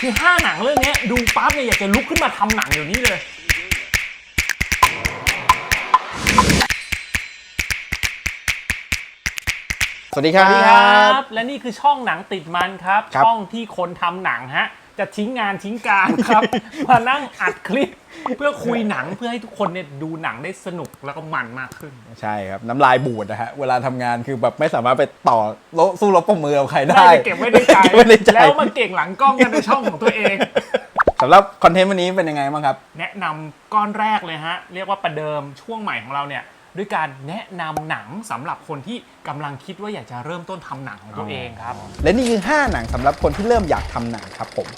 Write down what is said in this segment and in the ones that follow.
คือห้าหนังเรื่องเนี้ยดูปั๊บเนี่ยอยากจะลุกขึ้นมาทำหนังอยู่นี้เลยสวัสดีคสรัวับสดีครับและนี่คือช่องหนังติดมันครับ ครับ ช่องที่คนทำหนังฮะ จะทิ้งงานทิ้งการครับ มานั่งอัดคลิปเพื่อคุยหนังเพื่อให้ทุกคนเนี่ยดูหนังได้สนุกแล้วก็มันมากขึ้น ใช่ครับ น้ำลายบูดนะฮะ เวลาทำงานคือแบบไม่สามารถไปต่อโลสู้รบประมือกับใครได้ได้ไปเก็บไว้ในใจ เก็บไว้ในใจแล้วมาเก่งหลังกล้องกันในช่องของตัวเอง สำหรับคอนเทนต์วันนี้เป็นยังไงบ้างครับ แนะนำก้อนแรกเลยฮะ เรียกว่าประเดิมช่วงใหม่ของเราเนี่ย ด้วยการแนะนำหนังสำหรับคนที่กำลังคิดว่าอยากจะเริ่มต้นทำหนังของตัวเองครับ และนี่คือ 5 หนังสำหรับคนที่เริ่มอยากทำหนังครับผม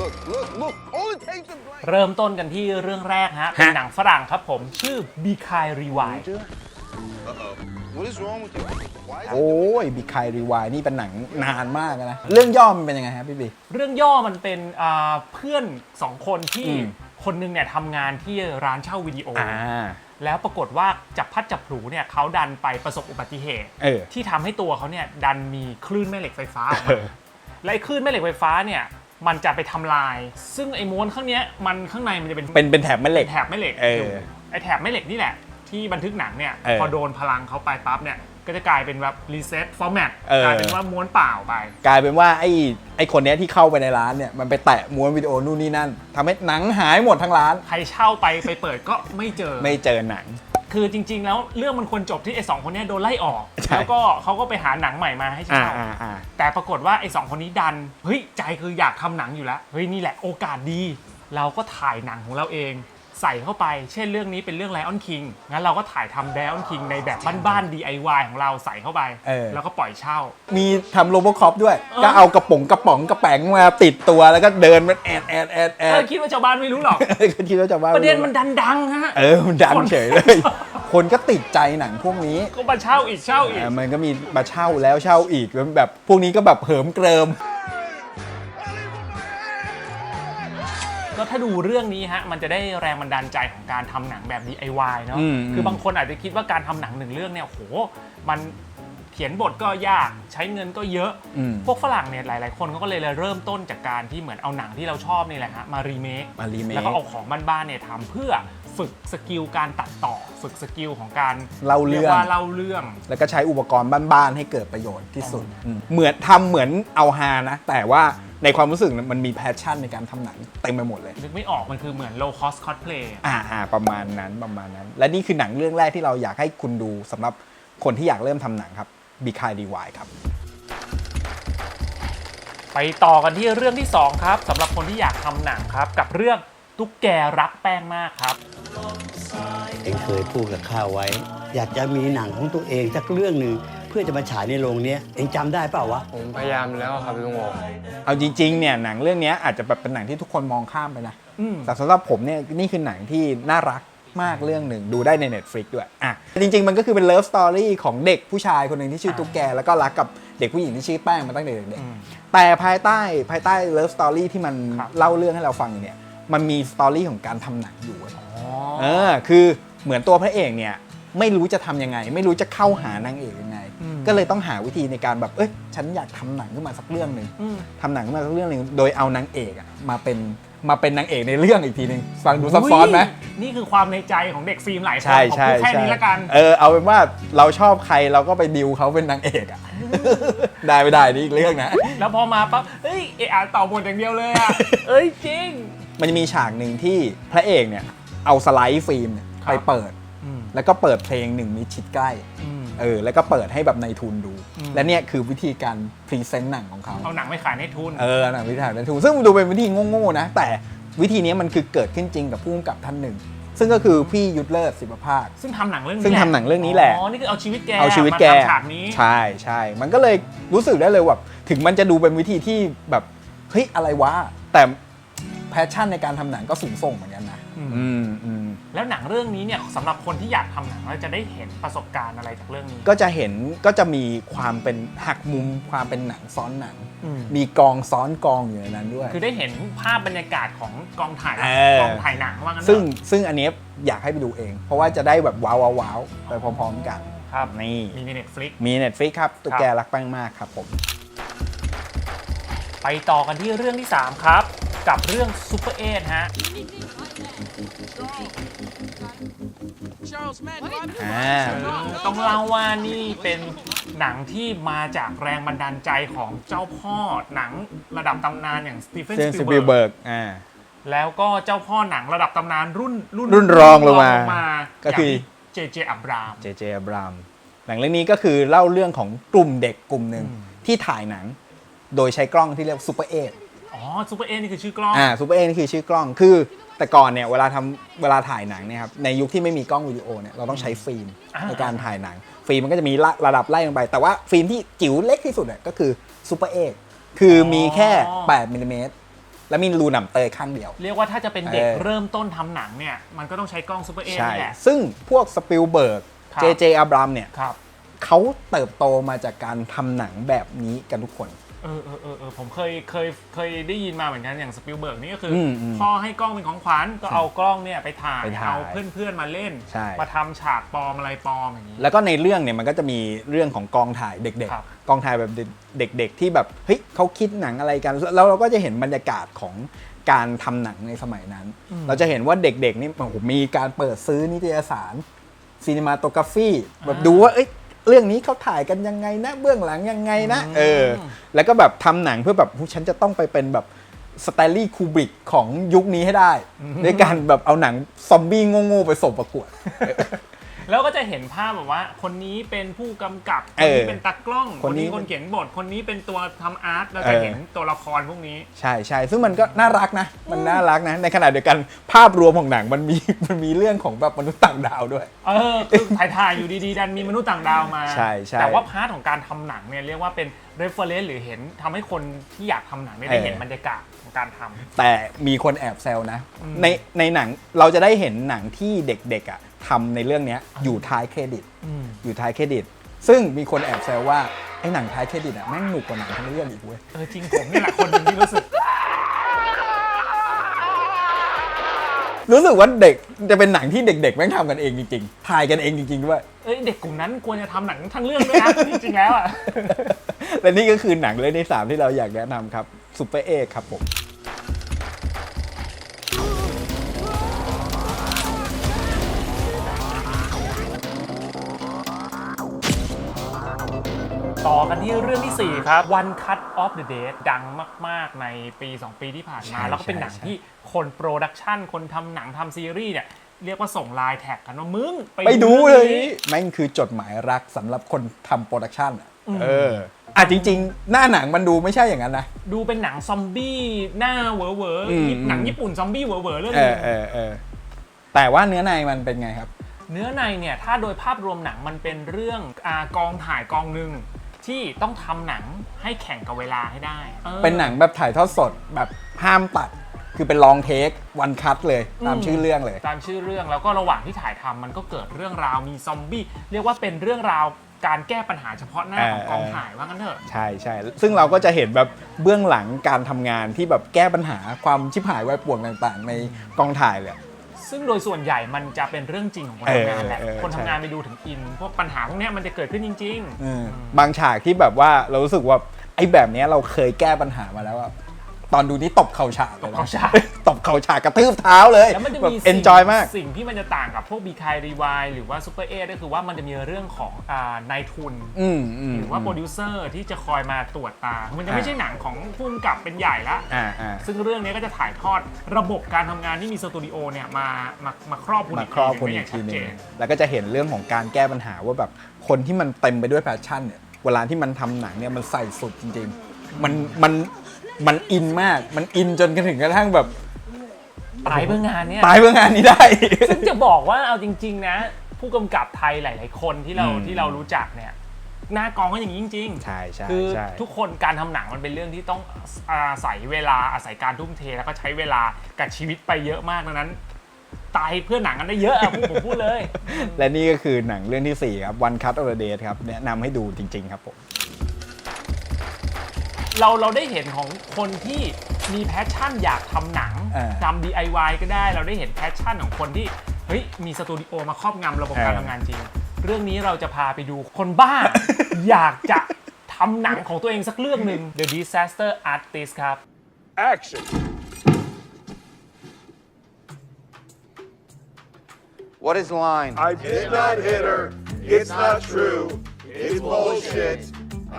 Look, look, look. All it takes is blank. เริ่มต้นกันที่เรื่องแรกฮะเป็นหนังฝรั่งครับผมชื่อ Be Kind Rewind Uh-oh. What is wrong with you? Why is โอ้ยบีคายรีวายนี่เป็นหนังนานมากนะ เรื่องย่อมันเป็นยังไงครับพี่บี เรื่องย่อมันเป็นอ่าเพื่อนสองคนที่อืม คนหนึงเนี่ยทำงานที่ร้านเช่าวิดีโออ่า แล้วปรากฏว่าจับพัดจับผลูเนี่ยเขาดันไปประสบอุบัติเหตุ เออ ที่ทำให้ตัวเขาเนี่ยดันมีคลื่นแม่เหล็กไฟฟ้าออกเอมาอและไอ้คลื่นแม่เหล็กไฟฟ้าเนี่ยมันจะไปทำลาย ซึ่งไอ้ม้วนข้างเนี้ยมันข้างในมันจะเป็นเป็นเป็นแถบแม่เหล็ก แถบแม่เหล็กเอออยู่ไอ้แถบแม่เหล็กนี่แหละ ที่บันทึกหนังเนี่ยเออ พอโดนพลังเขาไปปั๊บเนี่ย ก็จะกลายเป็นแบบรีเซ็ตฟอร์แมตเออ กลายเป็นว่าม้วนเปล่าไป กลายเป็นว่าไอ้ไอ้คนเนี้ยที่เข้าไปในร้านเนี่ยมันไปแตะม้วนวิดีโอนู่นนี่นั่นทำให้หนังหายหมดทั้งร้าน ใครเช่าไปไปเปิดก็ไม่เจอ ไม่เจอหนัง คือจริง ๆ แล้วเรื่องมันควรจบที่ไอ้สองคนเนี้ยโดนไล่ออก ใช่ แล้วก็เขาก็ไปหาหนังใหม่มาให้อ่าเช่า อ่าอ่าแต่ปรากฏว่าไอ้สองคนนี้ดัน เฮ้ยใจคืออยากทำหนังอยู่แล้ว เฮ้ยนี่แหละโอกาสดี เราก็ถ่ายหนังของเราเอง ใส่เข้าไป เช่นเรื่องนี้เป็นเรื่อง Lion King งั้นเราก็ถ่ายทำ Lion King ในแบบบ้านๆ DIY ของเราใส่เข้าไป เออ แล้วก็ปล่อยเช่า มีทำโรบอคอปด้วยเออก็เอากระป๋องกระป๋องกระแป๋งมาติดตัวแล้วก็เดินมันแอดแอดแอดแอเออดคิดว่าชาวบ้านไม่รู้หรอก ก็คิดว่าจะว่าประเด็นมันดันดังฮะ เออมันดังเฉยเลย คนก็ติดใจหนังพวกนี้ก็มาเช่าอีกเช่าอีกเออมันก็มีมาเช่าแล้วเช่าอีกแล้วแบบ พวกนี้ก็แบบเหิมเกริม ถ้าดูเรื่องนี้ฮะมันจะได้แรงบันดาลใจของการทำหนังแบบ DIY เนาะอืมคือบางคนอาจจะคิดว่าการทำหนังหนึ่งเรื่องเนี่ยโหมันเขียนบทก็ยากใช้เงินก็เยอะ อืม พวกฝรั่งเนี่ยหลาย ๆ คนเขาก็เลยเริ่มต้นจากการที่เหมือนเอาหนังที่เราชอบนี่แหละฮะมารีเมค มารีเมคแล้วก็เอาของบ้านๆเนี่ยทำเพื่อฝึกสกิลการตัดต่อ ฝึกสกิลของการเล่าเรื่อง ยกว่าเล่าเรื่อง แล้วก็ใช้อุปกรณ์บ้านๆให้เกิดประโยชน์ที่สุดอืมเหมือนทำเหมือนเอาฮานะ แต่ว่า ในความรู้สึกมันมีแพชชั่นในการทำหนังเต็มไปหมดเลย นึกไม่ออกมันคือเหมือน low cost cosplay อ่าอ่าประมาณนั้นประมาณนั้น และนี่คือหนังเรื่องแรกที่เราอยากให้คุณดูสำหรับคนที่อยากเริ่มทำหนังครับบีคายดีวายครับ ไปต่อกันที่เรื่องที่ 2 ครับสำหรับคนที่อยากทำหนังครับ กับเรื่องตุ๊กแกรักแป้งมากครับ เองเคยพูดกับข้าไว้ อยากจะมีหนังของตัวเองสักเรื่องหนึ่ง เพื่อจะมาฉายในโรงเนี้ยเองจำได้เปล่าวะ ผมพยายามแล้วครับลุงโอเอาจริงๆเนี่ยหนังเรื่องเนี้ยอาจจะแบบเป็นหนังที่ทุกคนมองข้ามไปนะอืมแต่สำหรับผมเนี่ยนี่คือหนังที่น่ารักมากเรื่องหนึ่งดูได้ใน Netflix ด้วยอะจริง ๆ มันก็คือเป็นเลิฟสตอรี่ของเด็กผู้ชายคนหนึ่งที่ชื่อตุ๊กแก แล้วก็รักกับเด็กผู้หญิงที่ชื่อแป้งมาตั้งแต่เด็กอืมๆแต่ภายใต้ภายใต้เลิฟสตอรี่ที่มันครับเล่าเรื่องให้เราฟังเนี่ยมันมีสตอรี่ของการทำหนังอยู่เว้ยอ๋อเออคือเหมือนตัวพระเอกเนี่ยไม่รู้จะทำยังไง ไม่รู้จะเข้าหานางเอกยังไงอืม ก็เลยต้องหาวิธีในการแบบเอ้ยฉันอยากทำหนังขึ้นมาสักเรื่องหนึ่งอืม ทำหนังขึ้นมาสักเรื่องหนึ่งโดยเอานางเอกอะมาเป็นมาเป็นนางเอกในเรื่องอีกทีหนึ่งฟังดูซับซ้อนไหม ยนี่คือความในใจของเด็กฟิล์มหลายคนใช่ขอใช่พูดแค่ใช่นี้ละกัน เออเอาเป็นว่าเราชอบใครเราก็ไปดิวเขาเป็นนางเอกอะ ได้ไม่ได้นี่อีกเรื่องนะ แล้วพอมาปั๊บเฮ้ยเออาต่อบทอย่างเดียวเลยอะ เอ้ยจริง มันจะมีฉากหนึ่งที่พระเอกเนี่ยเอาสไลด์ฟิล์มเนี่ยครับ ไปเปิดอืม แล้วก็เปิดเพลงหนึ่งมิดชิดใกล้อืมเออแล้วก็เปิดให้แบบในทุนดูอืมและเนี่ยคือวิธีการพรีเซนต์หนังของเขาเอาหนังไปขายในทุนเออหนังวิธีการในทุนซึ่งดูเป็นวิธีโง่ๆนะ แต่วิธีนี้มันคือเกิดขึ้นจริงกับผู้กำกับท่านหนึ่ง ซึ่งก็คือพี่ยุทธเลิศศิบภาคซึ่งทำหนังเรื่องนี้ซึ่งแหละทำหนังเรื่องนี้แหละอ๋อนี่คือเอาชีวิตแกเอาชีวิตแกมาทำฉากนี้ใช่ใช่มันก็เลยรู้สึกได้เลยว่าถึงมันจะดูเป็นวิธีที่แบบเฮ้ยอะไรวะแต่ แพชชั่นในการทำหนังก็สูงส่งเหมือนกันนะอืมอืมอืม แล้วหนังเรื่องนี้เนี่ยสำหรับคนที่อยากทำหนังแล้วจะได้เห็นประสบการณ์อะไรจากเรื่องนี้ ก็จะเห็นก็จะมีความเป็นหักมุมความเป็นหนังซ้อนหนัง อืม มีกองซ้อนกองอยู่ในนั้นด้วย คือได้เห็นภาพบรรยากาศของกองถ่ายเออ กองถ่ายหนังว่างั้นเถอะซึ่งซึ่งอันเนี้ยอยากให้ไปดูเอง เพราะว่าจะได้แบบว้าวว้าวว้าวไปพร้อมๆกันครับนี่มีในเน็ตฟลิกมี Netflix ครับตุ๊กครับแกรักแป้งมากครับผม ไปต่อกันที่เรื่องที่ 3 ครับ กับเรื่องซูเปอร์เอฮะอ่าต้องเล่าว่านี่เป็นหนังที่มาจากแรงบันดาลใจของเจ้าพ่อหนังระดับตำนานอย่างสตีเฟนเซนสสปิปิลลเบิเบิร์กร์กอ่า แล้วก็เจ้าพ่อหนังระดับตำนานรุ่นรุ่นรองลงมาก็ก็คืคืออ เจเจอับราม เจเจอับรามหนังเรื่องนี้ก็คือเล่าเรื่องของกลุ่มเด็กกลุ่มหนึ่งอืมที่ถ่ายหนัง โดยใช้กล้องที่เรียกซูเปอร์เอ อ๋อซูเปอร์เอนี่คือชื่อกล้อง อ่าซูเปอร์เอนี่คือชื่อกล้องคือ แต่ก่อนเนี่ยเวลาทำเวลาถ่ายหนังเนี่ยครับในยุคที่ไม่มีกล้องวิดีโอเนี่ยเราต้องใช้ฟิล์มอ่า ในการถ่ายหนัง ฟิล์มมันก็จะมีระระดับไล่ลงไป แต่ว่าฟิล์มที่จิ๋วเล็กที่สุดเนี่ยก็คือซูเปอร์เอคือมีแค่8มิลลิเมตรแล้วมีรูหนำเตยข้างเดียว เรียกว่าถ้าจะเป็นเด็กเออ เริ่มต้นทำหนังเนี่ย มันก็ต้องใช้กล้องซูเปอร์เอใช่ นี่แหละ ซึ่งพวกสปิลเบิร์กครับ เจเจอับรามเนี่ยครับ เขาเติบโตมาจากการทำหนังแบบนี้กันทุกคน เออเออเออเออผมเคยเคยเคยได้ยินมาเหมือนกันอย่างสปิลเบิร์กนี่ก็คืออมอืมพ่อให้กล้องเป็นของขวัญก็เอากล้องเนี่ยไปถ่ายไปถ่ายเอาเพื่อนๆมาเล่น ใช่ มาทำฉากปลอมอะไรปลอมอย่างนี้ แล้วก็ในเรื่องเนี่ยมันก็จะมีเรื่องของกองถ่ายเด็กครับ ๆ กองถ่ายแบบเด็ก ๆ ที่แบบเฮ้ยเขาคิดหนังอะไรกัน แล้วเราก็จะเห็นบรรยากาศของการทำหนังในสมัยนั้น เราจะเห็นว่าเด็กๆนี่โอ้โหมีการเปิดซื้อนิตยสารซีนิมาโตกราฟีแบบดูว่าเอ้ย เรื่องนี้เขาถ่ายกันยังไงนะ เบื้องหลังยังไงนะเออแล้วก็แบบทำหนังเพื่อแบบผู้ฉันจะต้องไปเป็นแบบสไตลี่คูบริกของยุคนี้ให้ได้ด้วยการแบบเอาหนังซอมบี้โง่ๆไปส่งประกวด แล้วก็จะเห็นภาพแบบว่า คนนี้เป็นผู้กำกับ คนเออนี้เป็นตากล้อง คคนนนี้ นี้คนเขียนบท คนนี้เป็นตัวทำอาร์ตเราจะเออเห็นตัวละครพวกนี้ ใช่ใช่ซึ่งมันก็น่ารักนะ มันน่ารักนะ ในขณะเดียวกันภาพรวมของหนังมันมีมันมีเรื่องของแบบมนุษย์ต่างดาวด้วย เออคือถ่ายถ่ายๆอยู่ดีๆ ดันมีมนุษย์ต่างดาวมา ใช่ใช่แต่ว่าพาร์ทของการทำหนังเนี่ยเรียกว่าเป็น reference หรือเห็นทำให้คนที่อยากทำหนังเนี่ยได้เออเห็นบรรยากาศของการทำ แต่มีคนแอบแซวนะอืมในในหนังเราจะได้เห็นหนังที่เด็กๆอะ ทำในเรื่องเนี้ยอยู่ท้ายเครดิตอืมอยู่ท้ายเครดิต ซึ่งมีคนแอบแซวว่าไอ้หนังท้ายเครดิตอะแม่งหนุกกว่าหนังทั้งเรื่องอีกเว้ย เออจริงผมนี่แหละคนหนึ่งที่รู้สึก รู้สึกว่าเด็กจะเป็นหนังที่เด็กๆแม่งทำกันเองจริงๆถ่ายกันเองจริงๆด้วย เอ้ยเด็กกลุ่มนั้นควรจะทำหนังทั้งเรื่องด้วยนะ จริงๆแล้วอะ และนี่ก็คือหนังเรื่องที่สามที่เราอยากแนะนำครับซูเปอร์เอครับผม ที่เรื่องที่ 4 ครับ One Cut of the Dead ดังมาก ๆ ในปี 2 ปีที่ผ่านมา ใช่แล้วก็เป็นหนังใช่ ที่คนโปรดักชันคนทำหนังทำซีรีส์เนี่ยเรียกว่าส่งไลน์แท็กกันว่ามึงไปดูเลยรื่องนี้แม่งคือจดหมายรักสำหรับคนทำโปรดักชันอะอืมเอออะจริง ๆ หน้าหนังมันดูไม่ใช่อย่างนั้นนะ ดูเป็นหนังซอมบี้หน้าเหวอเวออืม หนังญี่ปุ่นซอมบี้เหวอเวอเรื่องเอนึอง เออเออแต่ว่าเนื้อในมันเป็นไงครับ เนื้อในเนี่ยถ้าโดยภาพรวมหนังมันเป็นเรื่องอากองถ่ายกองหนึ่ง ที่ต้องทำหนังให้แข่งกับเวลาให้ได้ออ เป็นหนังแบบถ่ายทอดสดแบบห้ามตัด คือเป็นลองเทควันคัทเลยตามอืม ชื่อเรื่องเลย ตามชื่อเรื่องแล้วก็ระหว่างที่ถ่ายทำมันก็เกิดเรื่องราวมีซอมบี้เรียกว่าเป็นเรื่องราวการแก้ปัญหาเฉพาะหน้าของกองถ่ายว่างั้นเถอะ ใช่ใช่ซึ่งเราก็จะเห็นแบบเบื้องหลังการทำงานที่แบบแก้ปัญหาความชิบหายวายป่วงต่างๆ ในกองถ่ายเลย ซึ่งโดยส่วนใหญ่มันจะเป็นเรื่องจริงของคนเออทำงานแหละ เออคนใช่ทำงานไปดูถึงอิน พวกปัญหาพวกเนี้ยมันจะเกิดขึ้นจริงเออบางฉากที่แบบว่าเรารู้สึกว่าไอ้แบบเนี้ยเราเคยแก้ปัญหามาแล้วอะ ตอนดูนี่ตบเข่าฉากลยนะตบเข่าฉาก ตบเข่าฉากกระทืบเท้าเลยๆแล้วมันจะแบบมีเอนจอยมาก สิ่งที่มันจะต่างกับพวกบีคายรีวายหรือว่าซูเปอร์เอก็คือว่ามันจะมีเรื่องของอ่านายทุน อืมอืมหรือว่าโปรดิวเซอร์ที่จะคอยมาตรวจตา มันจะไม่อ่าใช่หนังของผู้กำกับเป็นใหญ่ละ อ่าอ่า ซึ่งเรื่องนี้ก็จะถ่ายทอดระบบการทำงานที่มีสตูดิโอเนี่ยมามามาครอบคุณมาอีกครอบทีคนหอีนึ่กงทีได้หอย่างชัดเจนึงนแล้วก็จะเห็นเรื่องของการแก้ปัญหาว่าแบบคนที่มันเต็มไปด้วยแพชชั่นเนี่ย เวลาที่มันทำหนังเนี่ยมันใส่สุดจริง ๆ มันมัน มันอินมาก มันอินจนกระถึงกระทั่งแบบตายเพื่องานเนี่ยตายเพื่องานนี้ได้ ซึ่งจะบอกว่าเอาจริง ๆ นะ ผู้กำกับไทยหลาย ๆ คนที่เราอืม ที่เรารู้จักเนี่ย หน้ากองก็อย่างนี้จริงใช่ใช่ๆคือใช่ ทุกคนการทำหนังมันเป็นเรื่องที่ต้องอาศัยเวลาอาศัยการทุ่มเทแล้วก็ใช้เวลากับชีวิตไปเยอะมากดังนั้น ตายเพื่อหนังกันได้เยอะอะผมพูดเลย และนี่ก็คือหนังเรื่องที่ 4 ครับ One Cut of the Dead ครับ แนะนำให้ดูจริง ๆ ครับผม เราเราได้เห็นของคนที่มีแพชชั่นอยากทำหนังเออทำ DIY ก็ได้เราได้เห็นแพชชั่นของคนที่เฮ้ยมีสตูดิโอมาครอบงำระบบการเออทำงานจริง เรื่องนี้เราจะพาไปดูคนบ้า อยากจะททำหนังของตัวเองสักเรื่องหนึ่ง The Disaster Artist ครับ Action. What is line? I did not hit her. It's not true. It's bullshit.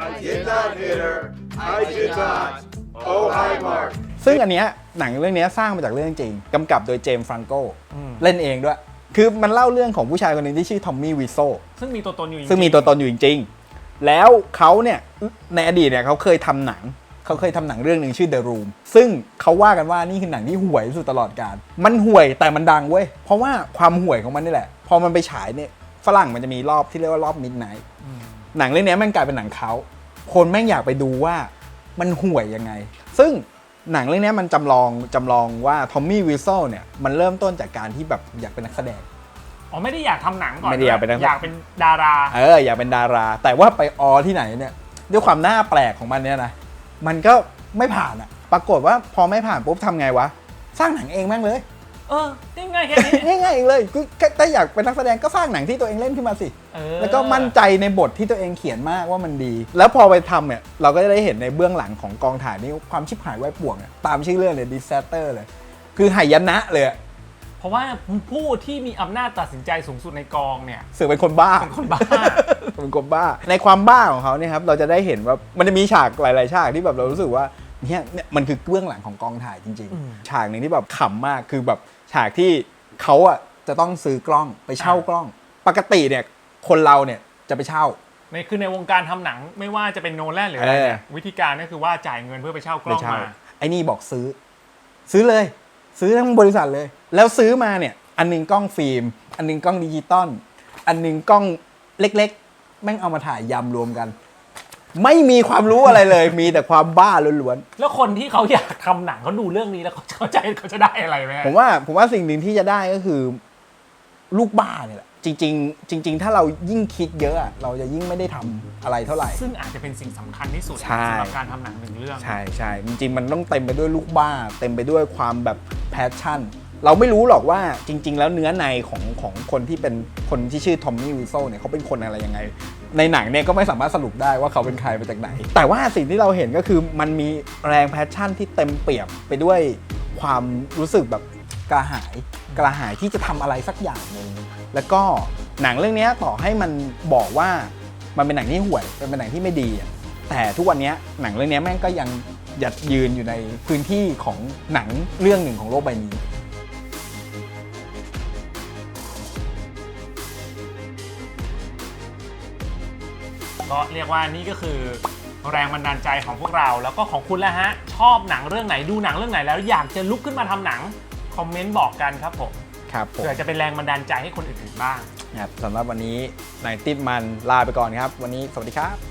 I did not hit her. I did not. Oh, hi, Mark. ซึ่งอันเนี้ยหนังเรื่องเนี้ยสร้างมาจากเรื่องจริง กำกับโดยเจมส์ฟรังโกเล่นเองด้วย คือมันเล่าเรื่องของผู้ชายคนหนึ่งที่ชื่อทอมมี่วิโซ ซึ่งมีตัวตนอยู่จริงๆซึ่งมีตัวตนอยู่จริงๆ แล้วเขาเนี่ยในอดีตเนี่ยเขาเคยทำหนัง เขาเคยทำหนังเรื่องหนึ่งชื่อ The Room ซึ่งเขาว่ากันว่านี่คือหนังที่ห่วยที่สุดตลอดกาล มันห่วยแต่มันดังเว้ย เพราะว่าความห่วยของมันนี่แหละ พอมันไปฉายเนี่ย ฝรั่งมันจะมีรอบที่เรียกว่ารอบมิดไนท์หนังเรื่องเนี้ยแมันกลายเป็นหนังเขา คนแม่งอยากไปดูว่ามันห่วยยังไง ซึ่งหนังเรื่องเนี้ยมันจำลองจำลองว่าทอมมี่วิลโซเนี่ยมันเริ่มต้นจากการที่แบบอยากเป็นนักแสดง อ๋อไม่ได้อยากทำหนังก่อนไม่ได้อยากเป็นนัก อยากเป็นดารา เอออยากเป็นดารา แต่ว่าไปออที่ไหนเนี่ยด้วยความหน้าแปลกของมันเนี่ยนะมันก็ไม่ผ่านอะปรากฏว่าพอไม่ผ่านปุ๊บทำไงวะ สร้างหนังเองแม่งเลย เออนี่ง่ายแค่นี้ ง่ายๆเองเลยคือแค่ถ้าอยากเป็นนักแสดงก็สร้างหนังที่ตัวเองเล่นขึ้นมาสิ เออ แล้วก็มั่นใจในบทที่ตัวเองเขียนมากว่ามันดี แล้วพอไปทำเนี่ยเราก็จะได้เห็นในเบื้องหลังของกองถ่ายนี่ความชิบหายไว้ป่วงอะตามชื่อเรื่องเลย disaster เลย คือหายนะเลยอะเพราะว่าผู้ที่มีอำนาจตัดสินใจสูงสุดในกองเนี่ย เสือกเป็นคนบ้า เป็นคนบ้า เป็นคนบ้า ในความบ้าของเขาเนี่ยครับเราจะได้เห็นว่ามันจะมีฉากหลาย ๆ ฉากที่แบบเรารู้สึกว่าเนี่ยเนี่ยมันคือเบื้องหลังของกองถ่ายจริงอืมๆฉากหนึ่งที่แบบขำมากคือแบบ ฉากที่เขาอะจะต้องซื้อกล้องไปเช่ากล้อง ปกติเนี่ยคนเราเนี่ยจะไปเช่าในคือในวงการทำหนังไม่ว่าจะเป็นโนแลนหรืออะไรเนี่ยเออวิธีการก็คือว่าจ่ายเงินเพื่อไปเช่ากล้องไปเช่ามาไอ้นี่บอกซื้อ ซื้อเลย ซื้อทั้งบริษัทเลย แล้วซื้อมาเนี่ย อันหนึงกล้องฟิล์ม อันหนึงกล้องดิจิตอลอันหนึงกล้องเล็ก ๆ แม่งเอามาถ่ายยำรวมกัน ไม่มีความรู้อะไรเลย มีแต่ความบ้าล้วนๆแล้วคนที่เขาอยากทำหนังเขาดูเรื่องนี้แล้วเขาเขาจะเขาจะได้อะไรไหมผมว่า ผมว่าสิ่งหนึ่งที่จะได้ก็คือ ลูกบ้าเนี่ยแหละจริง ๆ จริง ๆ ถ้าเรายิ่งคิดเยอะอะเราจะยิ่งไม่ได้ทำอะไรเท่าไหร่ ซึ่งอาจจะเป็นสิ่งสำคัญที่สุดใช่ สำหรับการทำหนังหนึ่งเรื่อง ใช่ใช่จริงๆมันต้องเต็มไปด้วยลูกบ้า เต็มไปด้วยความแบบแพชชั่น เราไม่รู้หรอกว่าจริง ๆ แล้วเนื้อในของของคนที่เป็นคนที่ชื่อทอมมี่วิลโซเนี่ยเขาเป็นคนอะไรยังไง ในหนังเนี่ยก็ไม่สามารถสรุปได้ว่าเขาเป็นใครมาจากไหน แต่ว่าสิ่งที่เราเห็นก็คือมันมีแรงแพชชั่นที่เต็มเปี่ยมไปด้วยความรู้สึกแบบกระหายกระหายที่จะทำอะไรสักอย่างหนึ่งแล้วก็หนังเรื่องนี้ต่อให้มันบอกว่ามันเป็นหนังที่ห่วยเป็นหนังที่ไม่ดีแต่ทุกวันนี้หนังเรื่องนี้แม่งก็ยังหยัดยืนอยู่ในพื้นที่ของหนังเรื่องหนึ่งของโลกใบนี้ ก็เรียกว่านี่ก็คือแรงบันดาลใจของพวกเรา แล้วก็ของคุณแล้วฮะ ชอบหนังเรื่องไหนดูหนังเรื่องไหนแล้วอยากจะลุกขึ้นมาทำหนัง คอมเมนต์บอกกันครับผมครับผมเผื่อจะเป็นแรงบันดาลใจให้คนอื่นๆบ้าง ครับสำหรับวันนี้นายติดมันลาไปก่อนครับ วันนี้สวัสดีครับ